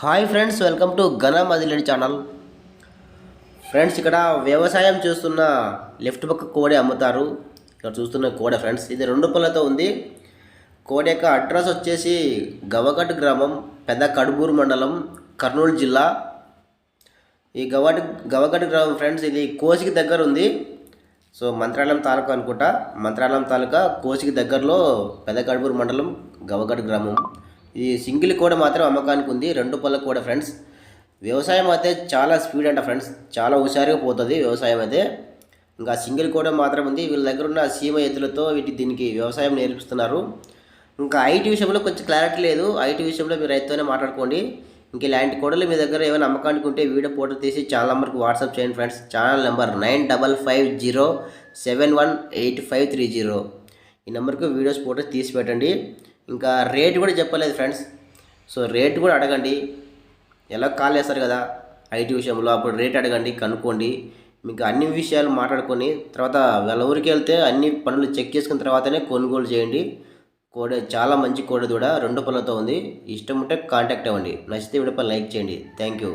Hi friends welcome to ఘన మదిలేడి channel. Friends ఇక్కడ వ్యవసాయం చేస్తున్న లెఫ్ట్ పక్క కోడి అమ్ముతారు. ఇక్కడ చూస్తున్న కోడ ఫ్రెండ్స్ ఇది రెండు పళ్ళతో ఉంది. కోడి యొక్క అడ్రస్ వచ్చేసి గవగట్ గ్రామం పెద్ద కడుబూరు మండలం కర్నూలు జిల్లా. ఈ గవట్ గవగట్ గ్రామం ఫ్రెండ్స్ ఇది కోసికి దగ్గర ఉంది. సో మంత్రాలయం తాలూకా అనుకుంటా. మంత్రాలయం తాలూకా కోసికి దగ్గరలో పెద్ద కడుపూరు మండలం గవగట్ గ్రామం. ఇది సింగిల్ కూడా మాత్రం అమ్మకానికి ఉంది. రెండు పళ్ళ కూడా ఫ్రెండ్స్. వ్యవసాయం అయితే చాలా స్పీడ్ అంట ఫ్రెండ్స్. చాలా హుషారుగా పోతుంది వ్యవసాయం అయితే. ఇంకా సింగిల్ కూడా మాత్రం ఉంది. వీళ్ళ దగ్గర ఉన్న సీమ ఎత్తులతో వీటి దీనికి వ్యవసాయం నేర్పిస్తున్నారు. ఇంకా ఐటీ విషయంలో కొంచెం క్లారిటీ లేదు. ఐటీ విషయంలో మీరు రైతుతోనే మాట్లాడుకోండి. ఇంక ఇలాంటి కోడలు మీ దగ్గర ఏమైనా అమ్మకానికి ఉంటే వీడియో ఫోటో తీసి ఛానల్ నెంబర్కి వాట్సాప్ చేయండి friends. Channel number nine double five zero seven one eight five three zero. ఈ నెంబర్కి వీడియోస్ ఫోటోస్ తీసి పెట్టండి ఇంకా రేట్ కూడా చెప్పలేదు ఫ్రెండ్స్. సో రేట్ కూడా అడగండి. ఎలా కాల్ చేస్తారు కదా ఐటీ విషయంలో అప్పుడు రేట్ అడగండి కనుక్కోండి. మీకు అన్ని విషయాలు మాట్లాడుకొని తర్వాత వాళ్ళ ఊరికి వెళ్తే అన్ని పనులు చెక్ చేసుకున్న తర్వాతనే కొనుగోలు చేయండి. కోడ చాలా మంచి కోడి కూడా రెండు పనులతో ఉంది. ఇష్టం ఉంటే కాంటాక్ట్ అవ్వండి. నచ్చితే వీడియోపై లైక్ చేయండి. Thank you